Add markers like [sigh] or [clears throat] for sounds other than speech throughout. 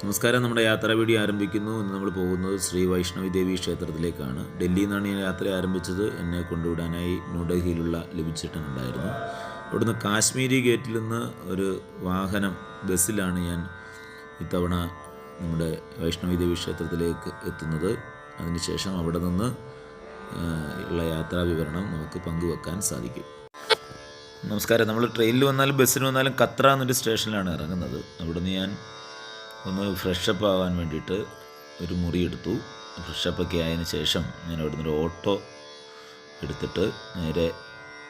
നമസ്കാരം. നമ്മുടെ യാത്ര വീഡിയോ ആരംഭിക്കുന്നു. ഇന്ന് നമ്മൾ പോകുന്നത് ശ്രീ വൈഷ്ണവി ദേവി ക്ഷേത്രത്തിലേക്കാണ്. ഡൽഹിയിൽ നിന്നാണ് ഞാൻ യാത്ര ആരംഭിച്ചത്. എന്നെ കൊണ്ടുവിടാനായി ന്യൂഡൽഹിയിലുള്ള ലഭിച്ചിട്ടൻ ഉണ്ടായിരുന്നു. ഇവിടുന്ന് കാശ്മീരി ഗേറ്റിൽ നിന്ന് ഒരു വാഹനം ബസ്സിലാണ് ഞാൻ ഇത്തവണ നമ്മുടെ വൈഷ്ണവി ദേവി ക്ഷേത്രത്തിലേക്ക് എത്തുന്നത്. അതിനുശേഷം അവിടെ നിന്ന് ഉള്ള യാത്രാ വിവരണം നമുക്ക് പങ്കുവെക്കാൻ സാധിക്കും. നമസ്കാരം. നമ്മൾ ട്രെയിനിൽ വന്നാലും ബസ്സിൽ വന്നാലും കത്ര എന്നൊരു സ്റ്റേഷനിലാണ് ഇറങ്ങുന്നത്. അവിടുന്ന് ഞാൻ ഒന്ന് ഫ്രഷപ്പ് ആവാൻ വേണ്ടിയിട്ട് ഒരു മുറി എടുത്തു. ഫ്രഷപ്പൊക്കെ ആയതിനു ശേഷം ഞാൻ അവിടുന്ന് ഒരു ഓട്ടോ എടുത്തിട്ട് നേരെ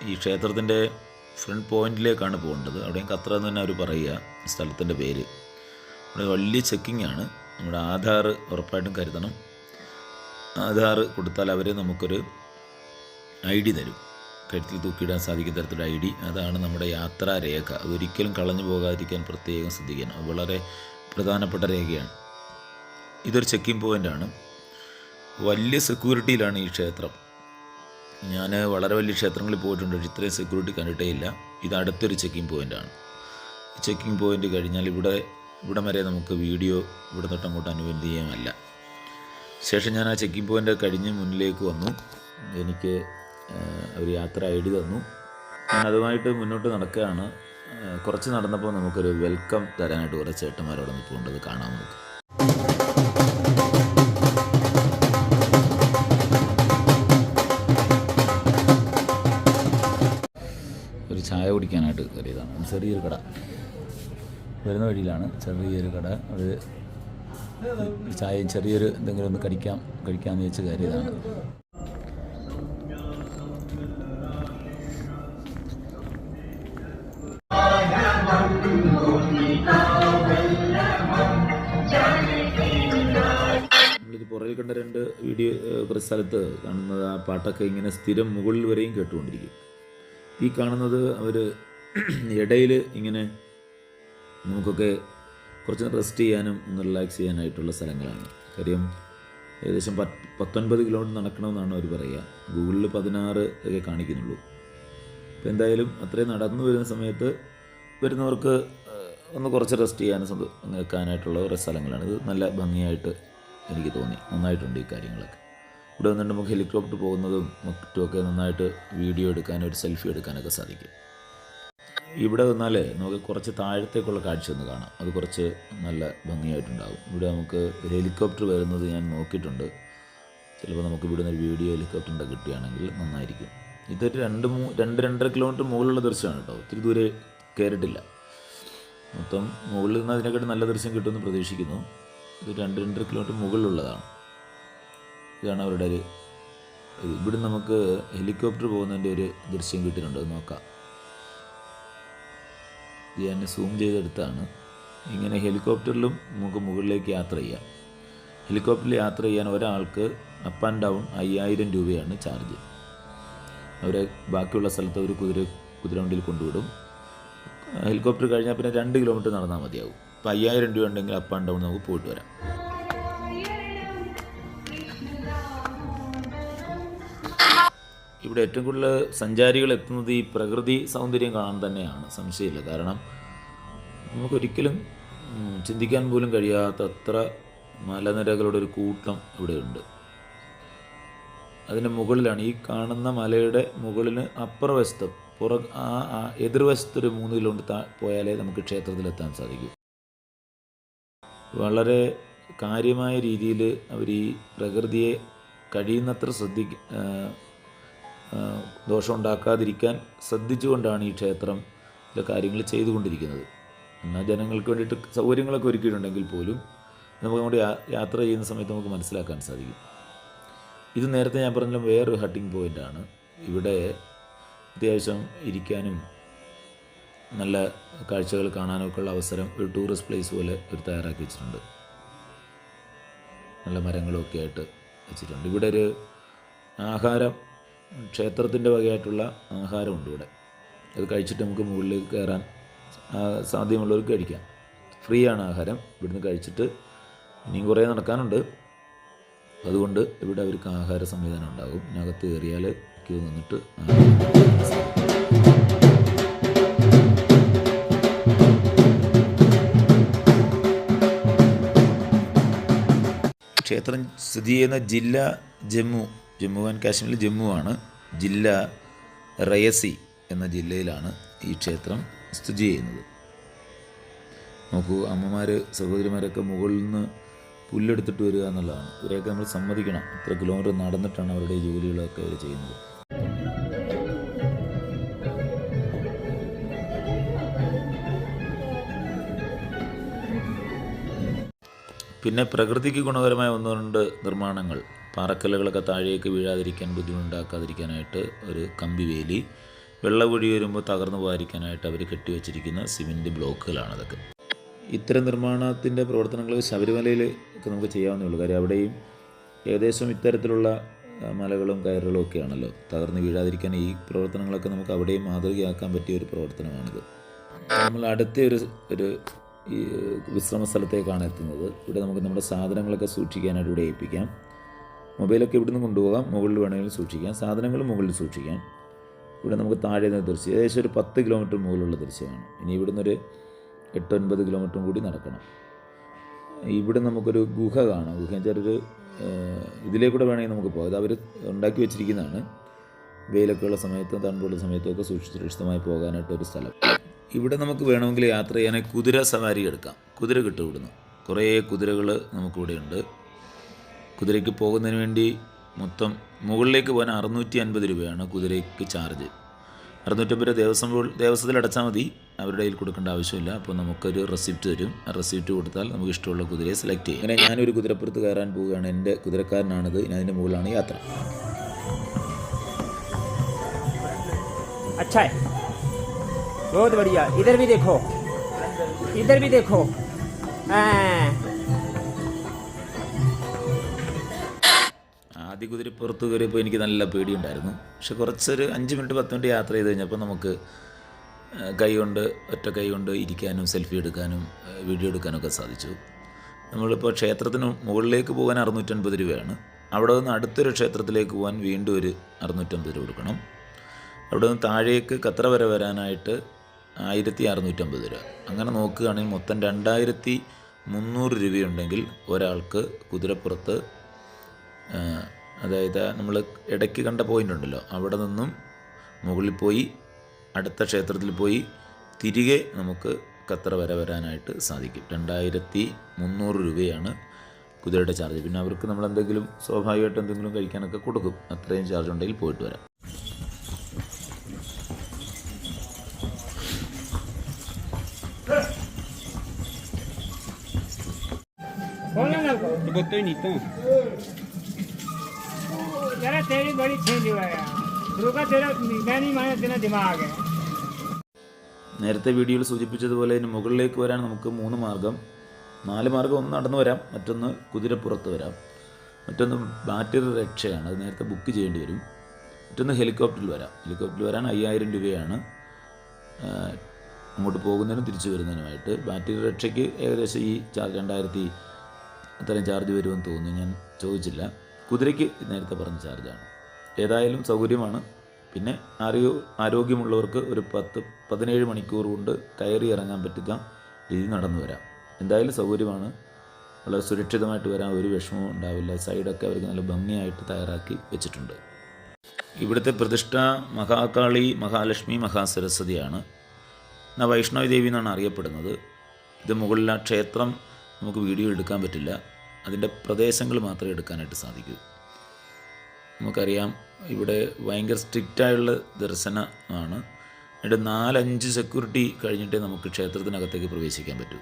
ഈ ക്ഷേത്രത്തിന്റെ ഫ്രണ്ട് പോയിന്റിലേക്കാണ് പോകേണ്ടത്. അവിടെയും കത്ര എന്ന് തന്നെ അവർ പറയുക സ്ഥലത്തിന്റെ പേര്. അവിടെ വലിയ ചെക്കിംഗ് ആണ്. നമ്മുടെ ആധാർ ഉറപ്പായിട്ടും കരുതണം. ആധാർ കൊടുത്താൽ അവർ നമുക്കൊരു ഐ ഡി തരും. കഴുത്തിൽ തൂക്കിയിടാൻ സാധിക്കുന്ന തരത്തിലുള്ള ഐ ഡി. അതാണ് നമ്മുടെ യാത്രാരേഖ അതൊരിക്കലും കളഞ്ഞു പോകാതിരിക്കാൻ പ്രത്യേകം ശ്രദ്ധിക്കണം. വളരെ പ്രധാനപ്പെട്ട രേഖയാണ്. ഇതൊരു ചെക്കിംഗ് പോയിന്റാണ് വലിയ സെക്യൂരിറ്റിയിലാണ് ഈ ക്ഷേത്രം. ഞാൻ വളരെ വലിയ ക്ഷേത്രങ്ങളിൽ പോയിട്ടുണ്ട്. ഇത്രയും സെക്യൂരിറ്റി കണ്ടിട്ടേ ഇല്ല. ഇത് അടുത്തൊരു ചെക്കിംഗ് പോയിന്റാണ് ചെക്കിംഗ് പോയിന്റ് കഴിഞ്ഞാൽ ഇവിടെ ഇവിടം വരെ നമുക്ക് വീഡിയോ ഇവിടെ തൊട്ട് അങ്ങോട്ട് അനുവദനീയമല്ല ശേഷം ഞാൻ ആ ചെക്കിംഗ് പോയിന്റ് കഴിഞ്ഞ് മുന്നിലേക്ക് വന്നു. എനിക്ക് ഒരു യാത്ര ഐ ഡി തന്നു. ഞാൻ അതുമായിട്ട് മുന്നോട്ട് നടക്കുകയാണ്. കുറച്ച് നടന്നപ്പോൾ നമുക്കൊരു വെൽക്കം തരാനായിട്ട് കുറേ ചേട്ടന്മാരോട് നിൽപ്പുണ്ട്. കാണാൻ നമുക്ക്. ഒരു ചായ കുടിക്കാനായിട്ട് കയറിയതാണ് ചെറിയൊരു കട. വരുന്ന വഴിയിലാണ് ചെറിയൊരു കട. അത് ചായ ചെറിയൊരു എന്തെങ്കിലും ഒന്ന് കടിക്കാം കഴിക്കാമെന്ന് വെച്ച് കയറിയതാണ് കണ്ട രണ്ട് വീഡിയോ കുറച്ച് സ്ഥലത്ത് കാണുന്നത് ആ പാട്ടൊക്കെ ഇങ്ങനെ സ്ഥിരം മുകളിൽ വരെയും കേട്ടുകൊണ്ടിരിക്കും. ഈ കാണുന്നത് അവർ [clears throat] ഇടയിൽ ഇങ്ങനെ നമുക്കൊക്കെ കുറച്ച് റെസ്റ്റ് ചെയ്യാനും ഒന്ന് റിലാക്സ് ചെയ്യാനായിട്ടുള്ള സ്ഥലങ്ങളാണ്. കാര്യം ഏകദേശം പത്ത് പത്തൊൻപത് കിലോമീറ്റർ നടക്കണമെന്നാണ് അവർ പറയുക. ഗൂഗിളിൽ പതിനാറ് ഒക്കെ കാണിക്കുന്നുള്ളൂ. അപ്പോൾ എന്തായാലും അത്രയും നടന്നു വരുന്ന സമയത്ത് വരുന്നവർക്ക് ഒന്ന് കുറച്ച് റെസ്റ്റ് ചെയ്യാനും നിൽക്കാനായിട്ടുള്ള കുറേ സ്ഥലങ്ങളാണ്. ഇത് നല്ല ഭംഗിയായിട്ട് എനിക്ക് തോന്നി. നന്നായിട്ടുണ്ട് ഈ കാര്യങ്ങളൊക്കെ. ഇവിടെ വന്നിട്ട് നമുക്ക് ഹെലികോപ്റ്റർ പോകുന്നതും മറ്റുമൊക്കെ നന്നായിട്ട് വീഡിയോ എടുക്കാനും ഒരു സെൽഫി എടുക്കാനൊക്കെ സാധിക്കും. ഇവിടെ വന്നാൽ നമുക്ക് കുറച്ച് താഴത്തേക്കുള്ള കാഴ്ച ഒന്ന് കാണാം. അത് കുറച്ച് നല്ല ഭംഗിയായിട്ടുണ്ടാകും ഇവിടെ നമുക്ക് ഒരു ഹെലികോപ്റ്റർ വരുന്നത് ഞാൻ നോക്കിയിട്ടുണ്ട്. ചിലപ്പോൾ നമുക്ക് ഇവിടുന്ന് ഒരു വീഡിയോ ഹെലികോപ്റ്ററിന്റെ കിട്ടുകയാണെങ്കിൽ നന്നായിരിക്കും. ഇതൊരു രണ്ട് മൂ രണ്ട് രണ്ടര കിലോമീറ്റർ മുകളിലുള്ള ദൃശ്യമാണ് കേട്ടോ. ഒത്തിരി ദൂരെ കയറിയിട്ടില്ല. മൊത്തം മുകളിൽ നിന്ന് അതിനെക്കാട്ടും നല്ല ദൃശ്യം കിട്ടുമെന്ന് പ്രതീക്ഷിക്കുന്നു. ഇത് രണ്ട് രണ്ടര കിലോമീറ്റർ മുകളിലുള്ളതാണ്. ഇതാണ് അവരുടെ ഒരു ഇവിടെ നമുക്ക് ഹെലികോപ്റ്റർ പോകുന്നതിന്റെ ഒരു ദൃശ്യം കിട്ടിയിട്ടുണ്ട് അത് നോക്കാം. ഞാൻ സൂം ചെയ്തെടുത്താണ്. ഇങ്ങനെ ഹെലികോപ്റ്ററിലും നമുക്ക് മുകളിലേക്ക് യാത്ര ചെയ്യാം. ഹെലികോപ്റ്ററിൽ യാത്ര ചെയ്യാൻ ഒരാൾക്ക് അപ്പ് ആൻഡ് ഡൗൺ അയ്യായിരം രൂപയാണ് ചാർജ് അവരെ ബാക്കിയുള്ള സ്ഥലത്ത് ഒരു കുതിര കുതിരവണ്ടിയിൽ കൊണ്ടുവിടും. ഹെലികോപ്റ്റർ കഴിഞ്ഞാൽ പിന്നെ രണ്ട് കിലോമീറ്റർ നടന്നാൽ മതിയാവും. അപ്പോൾ അയ്യായിരം രൂപ ഉണ്ടെങ്കിൽ അപ്പ് ആൻഡ് ഡൗൺ നമുക്ക് പോയിട്ട് വരാം. ഇവിടെ ഏറ്റവും കൂടുതൽ സഞ്ചാരികൾ എത്തുന്നത് ഈ പ്രകൃതി സൗന്ദര്യം കാണാൻ തന്നെയാണ്. സംശയമില്ല. കാരണം നമുക്കൊരിക്കലും ചിന്തിക്കാൻ പോലും കഴിയാത്ത അത്ര മലനിരകളുടെ ഒരു കൂട്ടം ഇവിടെയുണ്ട്. അതിന്റെ മുകളിലാണ് ഈ കാണുന്ന മലയുടെ മുകളിന് അപ്പുറവശത്ത് പുറ ആ എതിർവശത്തൊരു എതിർവശത്ത് മൂന്ന് കിലോമീറ്റർ പോയാലേ നമുക്ക് ക്ഷേത്രത്തിലെത്താൻ സാധിക്കൂ. വളരെ കാര്യമായ രീതിയിൽ അവർ ഈ പ്രകൃതിയെ കഴിയുന്നത്ര ശ്രദ്ധിക്ക ദോഷമുണ്ടാക്കാതിരിക്കാൻ ശ്രദ്ധിച്ചുകൊണ്ടാണ് ഈ ക്ഷേത്രം ചില കാര്യങ്ങൾ ചെയ്തുകൊണ്ടിരിക്കുന്നത്. എന്നാൽ ജനങ്ങൾക്ക് വേണ്ടിയിട്ട് സൗകര്യങ്ങളൊക്കെ ഒരുക്കിയിട്ടുണ്ടെങ്കിൽ പോലും നമുക്ക് നമ്മുടെ യാത്ര ചെയ്യുന്ന സമയത്ത് നമുക്ക് മനസ്സിലാക്കാൻ സാധിക്കും. ഇത് നേരത്തെ ഞാൻ പറഞ്ഞ വേറൊരു ഹട്ടിംഗ് പോയിന്റാണ് ഇവിടെ അത്യാവശ്യം ഇരിക്കാനും നല്ല കാഴ്ചകൾ കാണാനൊക്കെ ഉള്ള അവസരം ഒരു ടൂറിസ്റ്റ് പ്ലേസ് പോലെ ഒരു തയ്യാറാക്കി വെച്ചിട്ടുണ്ട്. നല്ല മരങ്ങളൊക്കെ ആയിട്ട് വെച്ചിട്ടുണ്ട്. ഇവിടെ ഒരു ആഹാരം ക്ഷേത്രത്തിന്റെ വകയായിട്ടുള്ള ആഹാരമുണ്ട് ഇവിടെ. അത് കഴിച്ചിട്ട് നമുക്ക് മുകളിലേക്ക് കയറാൻ സാധ്യമുള്ളവർക്ക് കഴിക്കാം. ഫ്രീ ആണ് ആഹാരം. ഇവിടുന്ന് കഴിച്ചിട്ട് ഇനിയും കുറേ നടക്കാനുണ്ട്. അതുകൊണ്ട് ഇവിടെ അവർക്ക് ആഹാര സംവിധാനം ഉണ്ടാകും. ഇതിനകത്ത് കയറിയാൽ ക്യൂ നിന്നിട്ട് ആഹാരം ക്ഷേത്രം സ്ഥിതി ചെയ്യുന്ന ജില്ല ജമ്മു ജമ്മു ആൻഡ് കാശ്മീരിൽ ജമ്മു ആണ്. ജില്ല റയസി എന്ന ജില്ലയിലാണ് ഈ ക്ഷേത്രം സ്ഥിതി ചെയ്യുന്നത്. നോക്കൂ അമ്മമാർ സഹോദരിമാരൊക്കെ മുകളിൽ നിന്ന് പുല്ലെടുത്തിട്ട് വരിക എന്നുള്ളതാണ്. ഇവരെയൊക്കെ നമ്മൾ സമ്മതിക്കണം. ഇത്ര കിലോമീറ്റർ നടന്നിട്ടാണ് അവരുടെ ജോലികളൊക്കെ അവർ ചെയ്യുന്നത്. പിന്നെ പ്രകൃതിക്ക് ഗുണകരമായ ഒന്ന് രണ്ട് നിർമ്മാണങ്ങൾ. പാറക്കല്ലുകളൊക്കെ താഴേക്ക് വീഴാതിരിക്കാൻ ബുദ്ധിമുട്ടുണ്ടാക്കാതിരിക്കാനായിട്ട് ഒരു കമ്പി വേലി വെള്ളം ഒഴി വരുമ്പോൾ തകർന്നു പോകാതിരിക്കാനായിട്ട് അവർ കെട്ടിവെച്ചിരിക്കുന്ന സിമെന്റ് ബ്ലോക്കുകളാണ് അതൊക്കെ. ഇത്തരം നിർമ്മാണത്തിന്റെ പ്രവർത്തനങ്ങൾ ശബരിമലയിൽ ഒക്കെ നമുക്ക് ചെയ്യാവുന്നേ ഉള്ളൂ. കാര്യം അവിടെയും ഏകദേശം ഇത്തരത്തിലുള്ള മലകളും കയറുകളും ഒക്കെയാണല്ലോ. തകർന്ന് വീഴാതിരിക്കാൻ ഈ പ്രവർത്തനങ്ങളൊക്കെ നമുക്ക് അവിടെയും മാതൃകയാക്കാൻ പറ്റിയ ഒരു പ്രവർത്തനമാണിത്. നമ്മൾ അടുത്ത ഒരു ഒരു ഈ വിശ്രമ സ്ഥലത്തേക്കാണ് എത്തുന്നത്. ഇവിടെ നമുക്ക് നമ്മുടെ സാധനങ്ങളൊക്കെ സൂക്ഷിക്കാനായിട്ട് ഇവിടെ ഏൽപ്പിക്കാം. മൊബൈലൊക്കെ ഇവിടുന്ന് കൊണ്ടുപോകാം. മുകളിൽ വേണമെങ്കിലും സൂക്ഷിക്കാം. സാധനങ്ങൾ മുകളിൽ സൂക്ഷിക്കാം. ഇവിടെ നമുക്ക് താഴെ നിന്ന് ദൃശ്യം. ഏകദേശം ഒരു പത്ത് കിലോമീറ്റർ മുകളിലുള്ള ദൃശ്യമാണ്. ഇനി ഇവിടുന്ന് ഒരു എട്ടൊൻപത് കിലോമീറ്ററും കൂടി നടക്കണം. ഇവിടെ നമുക്കൊരു ഗുഹ കാണാം. ഗുഹ എന്ന് വെച്ചാൽ ഒരു ഇതിലേക്കൂടെ വേണമെങ്കിൽ നമുക്ക് പോകാം. അത് അവർ ഉണ്ടാക്കി വെച്ചിരിക്കുന്നതാണ്. വെയിലൊക്കെയുള്ള സമയത്തും തണുപ്പുള്ള സമയത്തും ഒക്കെ സുരക്ഷിതമായി പോകാനായിട്ട് ഒരു സ്ഥലം. ഇവിടെ നമുക്ക് വേണമെങ്കിൽ യാത്ര ചെയ്യാൻ കുതിര സവാരി എടുക്കാം. കുതിര കിട്ടും ഇവിടുന്ന്. കുറേ കുതിരകൾ നമുക്കിവിടെയുണ്ട് കുതിരയ്ക്ക് പോകുന്നതിന് വേണ്ടി മൊത്തം മുകളിലേക്ക് പോകാൻ അറുന്നൂറ്റി അൻപത് രൂപയാണ് കുതിരയ്ക്ക് ചാർജ്. അറുന്നൂറ്റമ്പത് രൂപ ദേവസ്വം ദേവസ്വത്തിൽ അടച്ചാൽ മതി. അവരുടെ കയ്യിൽ കൊടുക്കേണ്ട ആവശ്യമില്ല. അപ്പോൾ നമുക്കൊരു റെസിപ്റ്റ് തരും. ആ റെസിപ്റ്റ് കൊടുത്താൽ നമുക്ക് ഇഷ്ടമുള്ള കുതിരയെ സെലക്ട് ചെയ്യും. അങ്ങനെ ഞാനൊരു കുതിരപ്പുറത്ത് കയറാൻ പോവുകയാണ്. എന്റെ കുതിരക്കാരനാണിത്. ഇനി അതിന്റെ മുകളിലാണ് യാത്ര. അച്ഛാ बहुत बढ़िया इधर भी देखो इधर भी देखो हाँ, ആദ്യ കുതിരപ്പുറത്ത് കയറിയപ്പോൾ എനിക്ക് നല്ല പേടിയുണ്ടായിരുന്നു പക്ഷെ കുറച്ചൊരു അഞ്ച് മിനിറ്റ് പത്ത് മിനിറ്റ് യാത്ര ചെയ്ത് കഴിഞ്ഞപ്പോൾ നമുക്ക് ആ, കൈ കൊണ്ട് ഒറ്റ കൈ കൊണ്ട് ഇരിക്കാനും സെൽഫി എടുക്കാനും ആ, വീഡിയോ എടുക്കാനൊക്കെ സാധിച്ചു നമ്മളിപ്പോൾ ക്ഷേത്രത്തിന് മുകളിലേക്ക് പോകാൻ അറുന്നൂറ്റൻപത് രൂപയാണ് അവിടെ നിന്ന് അടുത്തൊരു ക്ഷേത്രത്തിലേക്ക് പോകാൻ വീണ്ടും ഒരു അറുന്നൂറ്റമ്പത് രൂപ കൊടുക്കണം അവിടെ നിന്ന് താഴേക്ക് കത്ര വരെ വരാനായിട്ട് ആയിരത്തി അറുന്നൂറ്റമ്പത് രൂപ. അങ്ങനെ നോക്കുകയാണെങ്കിൽ മൊത്തം രണ്ടായിരത്തി മുന്നൂറ് രൂപയുണ്ടെങ്കിൽ ഒരാൾക്ക് കുതിരപ്പുറത്ത് അതായത് നമ്മൾ ഇടയ്ക്ക് കണ്ട പോയിന്റ് ഉണ്ടല്ലോ. അവിടെ നിന്നും മുകളിൽ പോയി അടുത്ത ക്ഷേത്രത്തിൽ പോയി തിരികെ നമുക്ക് ഖത്തർ വരെ വരാനായിട്ട് സാധിക്കും. രണ്ടായിരത്തി മുന്നൂറ് രൂപയാണ് കുതിരയുടെ ചാർജ് പിന്നെ അവർക്ക് നമ്മൾ എന്തെങ്കിലും സ്വാഭാവികമായിട്ട് എന്തെങ്കിലും കഴിക്കാനൊക്കെ കൊടുക്കും. അത്രയും ചാർജ് ഉണ്ടെങ്കിൽ പോയിട്ട് വരാം. હતો નહીં તો જરા તેરી रुका तेरा मैं नहीं વિજ્ઞાની तेरा दिमाग है നേരത്തെ വീഡിയോയിൽ സൂചിപ്പിച്ചതുപോലെ ഇതിന് മുകളിലേക്ക് വരാൻ നമുക്ക് മൂന്ന് മാർഗം. നാല് മാർഗം ഒന്ന് നടന്നു വരാം മറ്റൊന്ന് കുതിരപ്പുറത്ത് വരാം. മറ്റൊന്ന് ബാറ്ററി രക്ഷയാണ് അത് നേരത്തെ ബുക്ക് ചെയ്യേണ്ടി വരും. മറ്റൊന്ന് ഹെലികോപ്റ്ററിൽ വരാം. ഹെലികോപ്റ്ററിൽ വരാൻ അയ്യായിരം രൂപയാണ് അങ്ങോട്ട് പോകുന്നതിനും തിരിച്ചു വരുന്നതിനുമായിട്ട്. ബാറ്ററി രക്ഷയ്ക്ക് ഏകദേശം ഈ രണ്ടായിരത്തി അത്രയും ചാർജ് വരുമെന്ന് തോന്നുന്നു. ഞാൻ ചോദിച്ചില്ല. കുതിരയ്ക്ക് നേരത്തെ പറഞ്ഞ ചാർജാണ്. ഏതായാലും സൗകര്യമാണ്. പിന്നെ ആരോഗ്യ ആരോഗ്യമുള്ളവർക്ക് ഒരു പത്ത് പതിനേഴ് മണിക്കൂർ കൊണ്ട് കയറി ഇറങ്ങാൻ പറ്റുക രീതി നടന്നു വരാം. എന്തായാലും സൗകര്യമാണ്. വളരെ സുരക്ഷിതമായിട്ട് വരാൻ ഒരു വിഷമവും ഉണ്ടാവില്ല. സൈഡൊക്കെ അവർക്ക് നല്ല ഭംഗിയായിട്ട് തയ്യാറാക്കി വെച്ചിട്ടുണ്ട്. ഇവിടുത്തെ പ്രതിഷ്ഠ മഹാകാളി മഹാലക്ഷ്മി മഹാസരസ്വതിയാണ്. എന്നാൽ വൈഷ്ണവി ദേവി എന്നാണ് അറിയപ്പെടുന്നത്. ഇത് മുകളിൽ ക്ഷേത്രം നമുക്ക് വീഡിയോ എടുക്കാൻ പറ്റില്ല. അതിന്റെ പ്രദേശങ്ങൾ മാത്രമേ എടുക്കാനായിട്ട് സാധിക്കൂ. നമുക്കറിയാം ഇവിടെ ഭയങ്കര സ്ട്രിക്റ്റായുള്ള ദർശനമാണ് ഇവിടെ നാലഞ്ച് സെക്യൂരിറ്റി കഴിഞ്ഞിട്ടേ നമുക്ക് ക്ഷേത്രത്തിനകത്തേക്ക് പ്രവേശിക്കാൻ പറ്റൂ.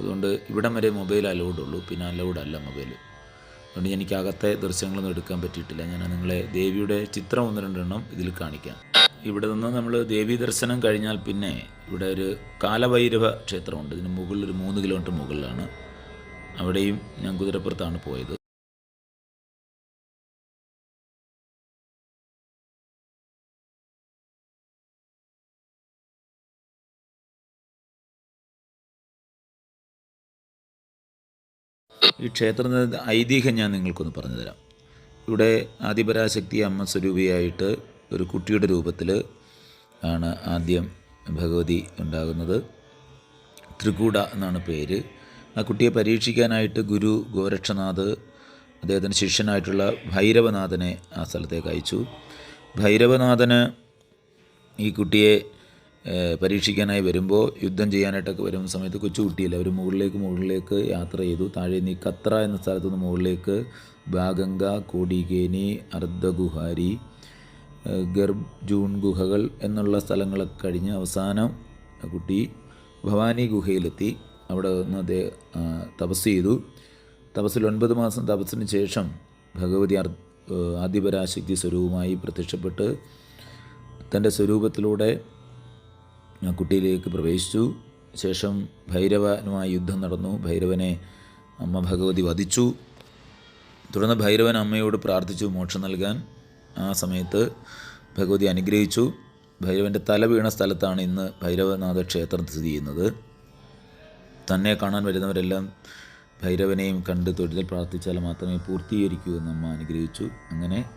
അതുകൊണ്ട് ഇവിടം വരെ മൊബൈൽ അലൗഡ് ഉള്ളൂ. പിന്നെ അലൗഡ് അല്ല മൊബൈൽ അതുകൊണ്ട് എനിക്ക് അകത്തെ ദൃശ്യങ്ങളൊന്നും എടുക്കാൻ പറ്റിയിട്ടില്ല. ഞാൻ നിങ്ങളെ ദേവിയുടെ ചിത്രം ഒന്ന് രണ്ടെണ്ണം ഇതിൽ കാണിക്കാം. ഇവിടെ നിന്ന് നമ്മൾ ദേവീ ദർശനം കഴിഞ്ഞാൽ പിന്നെ ഇവിടെ ഒരു കാലഭൈരവ ക്ഷേത്രമുണ്ട്. ഇതിന് മുകളിൽ ഒരു മൂന്ന് കിലോമീറ്റർ മുകളിലാണ്. അവിടെയും ഞാൻ കുതിരപ്പുറത്താണ് പോയത്. ഈ ക്ഷേത്രത്തിന്റെ ഐതിഹ്യം ഞാൻ നിങ്ങൾക്കൊന്ന് പറഞ്ഞു തരാം ഇവിടെ ആദിപരാശക്തി അമ്മ സ്വരൂപിയായിട്ട് ഒരു കുട്ടിയുടെ രൂപത്തിൽ ആണ് ആദ്യം ഭഗവതി ഉണ്ടാകുന്നത്. ത്രികൂട എന്നാണ് പേര്. ആ കുട്ടിയെ പരീക്ഷിക്കാനായിട്ട് ഗുരു ഗോരക്ഷനാഥ് അദ്ദേഹത്തിന്റെ ശിഷ്യനായിട്ടുള്ള ഭൈരവനാഥനെ ആ സ്ഥലത്തേക്ക് അയച്ചു. ഭൈരവനാഥന് ഈ കുട്ടിയെ പരീക്ഷിക്കാനായി വരുമ്പോൾ യുദ്ധം ചെയ്യാനായിട്ടൊക്കെ വരുന്ന സമയത്ത് കൊച്ചു കൊച്ചുകുട്ടിയില്ല അവർ മുകളിലേക്ക് മുകളിലേക്ക് യാത്ര ചെയ്തു. താഴെ നീ കത്ര എന്ന സ്ഥലത്തു നിന്ന് മുകളിലേക്ക് ബാഗംഗ കോടികേനി അർദ്ധഗുഹാരി ഏഹ്, ഗർജൂൺ ഗുഹകൾ എന്നുള്ള സ്ഥലങ്ങളൊക്കെ കഴിഞ്ഞ് അവസാനം കുട്ടി ഭവാനി ഗുഹയിലെത്തി. അവിടെ നിന്ന് അദ്ദേഹം തപസ് ചെയ്തു. തപസ്സിൽ ഒൻപത് മാസം തപസ്സിന് ശേഷം ഭഗവതി ആദിപരാശക്തി സ്വരൂപമായി പ്രത്യക്ഷപ്പെട്ട് തന്റെ സ്വരൂപത്തിലൂടെ കുട്ടിയിലേക്ക് പ്രവേശിച്ചു. ശേഷം ഭൈരവനുമായി യുദ്ധം നടന്നു. ഭൈരവനെ അമ്മ ഭഗവതി വധിച്ചു. തുടർന്ന് ഭൈരവൻ അമ്മയോട് പ്രാർത്ഥിച്ചു മോക്ഷം നൽകാൻ. ആ സമയത്ത് ഭഗവതി അനുഗ്രഹിച്ചു. ഭൈരവന്റെ തല വീണ സ്ഥലത്താണ് ഇന്ന് ഭൈരവനാഥ ക്ഷേത്രം സ്ഥിതി ചെയ്യുന്നത്. തന്നെ കാണാൻ വരുന്നവരെല്ലാം ഭൈരവനെയും കണ്ട് തൊഴിൽ പ്രാർത്ഥിച്ചാൽ മാത്രമേ പൂർത്തീകരിക്കൂ എന്ന് അമ്മ അനുഗ്രഹിച്ചു. അങ്ങനെ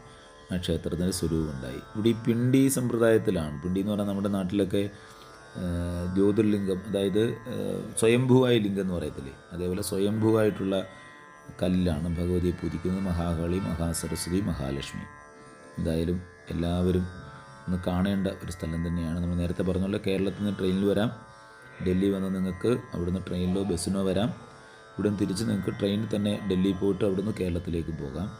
ആ ക്ഷേത്രത്തിന്റെ സ്വരൂപമുണ്ടായി ഇവിടെ ഈ പിണ്ടി സമ്പ്രദായത്തിലാണ്. പിണ്ടി എന്ന് പറഞ്ഞാൽ നമ്മുടെ നാട്ടിലൊക്കെ ജ്യോതിർലിംഗം അതായത് സ്വയംഭൂവായ ലിംഗം എന്ന് പറയത്തില്ലേ? അതേപോലെ സ്വയംഭൂവായിട്ടുള്ള കല്ലാണ് ഭഗവതിയെ പൂജിക്കുന്നത് മഹാകാളി മഹാസരസ്വതി മഹാലക്ഷ്മി. എന്തായാലും എല്ലാവരും ഒന്ന് കാണേണ്ട ഒരു സ്ഥലം തന്നെയാണ്. നമ്മൾ നേരത്തെ പറഞ്ഞല്ലോ കേരളത്തിൽ നിന്ന് ട്രെയിനിൽ വരാം. ഡൽഹി വന്ന് നിങ്ങൾക്ക് അവിടുന്ന് ട്രെയിനിലോ ബസ്സിനോ വരാം. ഇവിടെ നിന്ന് തിരിച്ച് നിങ്ങൾക്ക് ട്രെയിനിൽ തന്നെ ഡൽഹി പോയിട്ട് അവിടുന്ന് കേരളത്തിലേക്ക് പോകാം.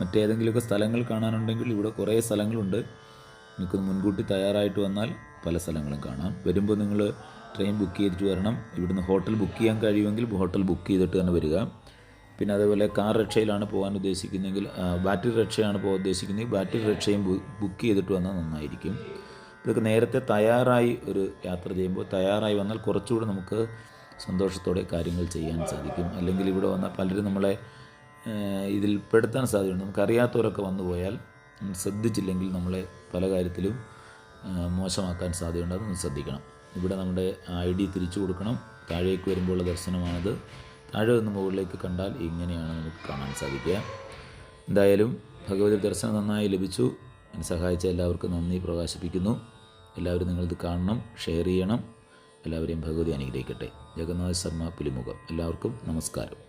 മറ്റേതെങ്കിലുമൊക്കെ സ്ഥലങ്ങൾ കാണാനുണ്ടെങ്കിൽ ഇവിടെ കുറേ സ്ഥലങ്ങളുണ്ട്. നിങ്ങൾക്ക് മുൻകൂട്ടി തയ്യാറായിട്ട് വന്നാൽ പല സ്ഥലങ്ങളും കാണാം. വരുമ്പോൾ നിങ്ങൾ ട്രെയിൻ ബുക്ക് ചെയ്തിട്ട് വരണം. ഇവിടുന്ന് ഹോട്ടൽ ബുക്ക് ചെയ്യാൻ കഴിയുമെങ്കിൽ ഹോട്ടൽ ബുക്ക് ചെയ്തിട്ട് തന്നെ വരിക. പിന്നെ അതേപോലെ കാർ റിക്ഷയിലാണ് പോകാൻ ഉദ്ദേശിക്കുന്നതെങ്കിൽ ബാറ്ററി റിക്ഷയാണ് പോകാൻ ഉദ്ദേശിക്കുന്നത് ബാറ്ററി റിക്ഷയും ബുക്ക് ചെയ്തിട്ട് വന്നാൽ നന്നായിരിക്കും. ഇതൊക്കെ നേരത്തെ തയ്യാറായി ഒരു യാത്ര ചെയ്യുമ്പോൾ തയ്യാറായി വന്നാൽ കുറച്ചുകൂടി നമുക്ക് സന്തോഷത്തോടെ കാര്യങ്ങൾ ചെയ്യാൻ സാധിക്കും. അല്ലെങ്കിൽ ഇവിടെ വന്നാൽ പലരും നമ്മളെ ഇതിൽ പെടുത്താൻ സാധ്യതയുണ്ട്. നമുക്കറിയാത്തവരൊക്കെ വന്നു പോയാൽ ശ്രദ്ധിച്ചില്ലെങ്കിൽ നമ്മളെ പല കാര്യത്തിലും മോശമാക്കാൻ സാധ്യതയുണ്ട്. അതൊന്ന് ശ്രദ്ധിക്കണം. ഇവിടെ നമ്മുടെ ഐ ഡി തിരിച്ചു കൊടുക്കണം. താഴേക്ക് വരുമ്പോഴുള്ള ദർശനമാണത്. താഴെ മുകളിലേക്ക് കണ്ടാൽ ഇങ്ങനെയാണ് നമുക്ക് കാണാൻ സാധിക്കുക. എന്തായാലും ഭഗവതി ദർശനം നന്നായി ലഭിച്ചു. എന്നെ സഹായിച്ച എല്ലാവർക്കും നന്ദി പ്രകാശിപ്പിക്കുന്നു. എല്ലാവരും നിങ്ങളിത് കാണണം ഷെയർ ചെയ്യണം. എല്ലാവരെയും ഭഗവതി അനുഗ്രഹിക്കട്ടെ. ജഗന്നാഥ് ശർമ്മ പുലിമുഖം. എല്ലാവർക്കും നമസ്കാരം.